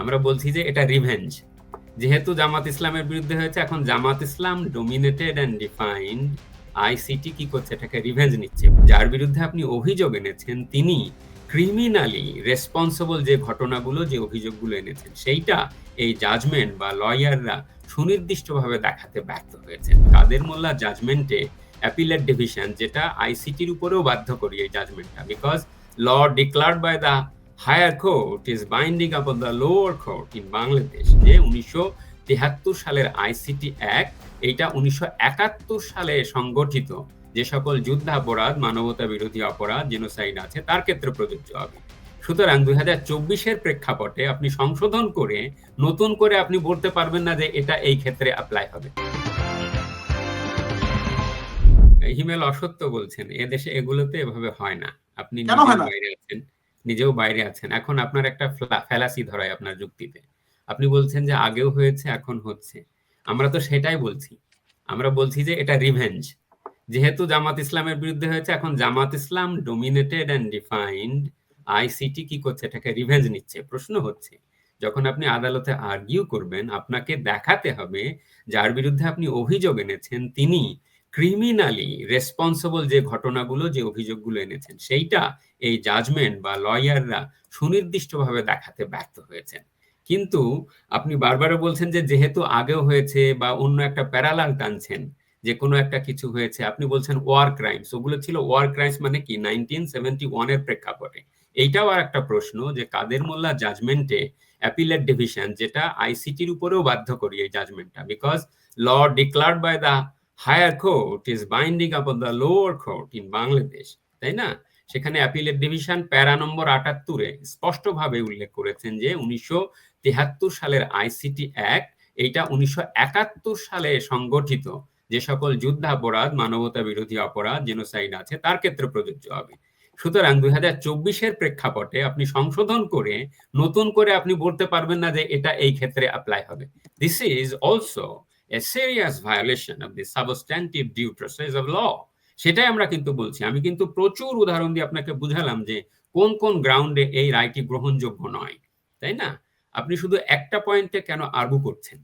আমরা বলছি যে এটা রিভেঞ্জ যেহেতু জামাত ইসলামের বিরুদ্ধে হয়েছে, এখন Jamaat Islam dominated and defined ICT কি করছে? এটাকে রিভেঞ্জ নিচ্ছে। যার বিরুদ্ধে আপনি অভিযোগ এনেছেন, তিনি ক্রিমিনালি রেসপন্সিবল যে ঘটনাগুলো, যে অভিযোগগুলো এনেছেন, সেইটা এই জাজমেন্ট বা লয়াররা সুনির্দিষ্টভাবে দেখাতে ব্যর্থ হয়েছেন। কাদের মোল্লা জাজমেন্টে অ্যাপিলেট ডিভিশন যেটা আইসিটির উপরেও বাধ্য করি এই জাজমেন্টটা because law declared by the higher court is binding upon the lower court in Bangladesh যে উনিশশো তেহাত্তর সালের আইসিটি অ্যাক্ট এইটা উনিশশো একাত্তর সালে সংগঠিত। যে সকল যুদ্ধাপরাধ মানবতা বিরোধী অপরাধ জেনোসাইড আছে তার ক্ষেত্রে প্রযোজ্য হবে। সুতরাং দুই হাজার চব্বিশের প্রেক্ষাপটে আপনি সংশোধন করে নতুন করে আপনি বলতে পারবেন না যে এটা এই ক্ষেত্রে অ্যাপ্লাই হবে। হিমেল অসত্য বলছেন এদেশে এগুলোতে এভাবে হয় না। আপনি? বাইরে আছেন। নিজেও বাইরে আছেন। এখন আপনার একটা ফেলাসি ধরায় আপনার যুক্তিতে। আপনি বলছেন যে আগেও হয়েছে, এখন হচ্ছে। আমরা তো সেটাই বলছি। আমরা বলছি যে এটা রিভেঞ্জ যেহেতু জামাত ইসলামের বিরুদ্ধে হয়েছে, এখন Jamaat Islam dominated and defined ICT কি করছে? এটাকে রিভেঞ্জ নিচ্ছে। প্রশ্ন হচ্ছে, যখন আপনি আদালতে আর্গিউ করবেন, আপনাকে দেখাতে হবে যার বিরুদ্ধে আপনি অভিযোগ এনেছেন, তিনি ক্রিমিনালি রেসপন্সিবল যে ঘটনাগুলো, যে অভিযোগগুলো এনেছেন, সেইটা এই জাজমেন্ট বা লয়াররা সুনির্দিষ্টভাবে দেখাতে ব্যর্থ হয়েছেন। কিন্তু আপনি বারবার বলছেন যে যেহেতু আগেও হয়েছে বা অন্য একটা প্যারালাল টানছেন, যে কোনো একটা কিছু হয়েছে, আপনি বলছেন ওয়ার ক্রাইমস ওগুলো ছিল ওয়ার ক্রাইমস মানে কি? নাইনটিন সেভেন্টি ওয়ানের প্রেক্ষাপটে। এইটাও আর একটা প্রশ্ন যে কাদের মোল্লা জাজমেন্টে অ্যাপিলেট ডিভিশন যেটা আইসিটির উপরেও বাধ্য করি এই জাজমেন্টটা because law declared by the higher court is binding upon the lower court in Bangladesh তাই না? সেখানে অ্যাপিলেট ডিভিশন প্যারা নম্বর আটাত্তরে স্পষ্টভাবে উল্লেখ করেছেন যে উনিশশো সালের আইসিটি অ্যাক্ট, এইটা উনিশশো একাত্তর সালে সংগঠিত। যে সকল যুদ্ধাপরাধ, মানবতা বিরোধী অপরাধ জেনোসাইড আছে, তার ক্ষেত্রে প্রযোজ্য হবে। সুতরাং দুই হাজার চব্বিশের প্রেক্ষাপটে আপনি সংশোধন করে, নতুন করে আপনি বলতে পারবেন না যে এটা এই ক্ষেত্রে অ্যাপ্লাই হবে। This is also a serious violation of the substantive due process of law সেটাই আমরা কিন্তু বলছি। আমি কিন্তু প্রচুর উদাহরণ দিয়ে আপনাকে বুঝালাম যে কোন কোন গ্রাউন্ডে এই রায়টি গ্রহণযোগ্য নয়। তাই না? আপনি শুধু একটা পয়েন্টে কেন আর্গু করছেন?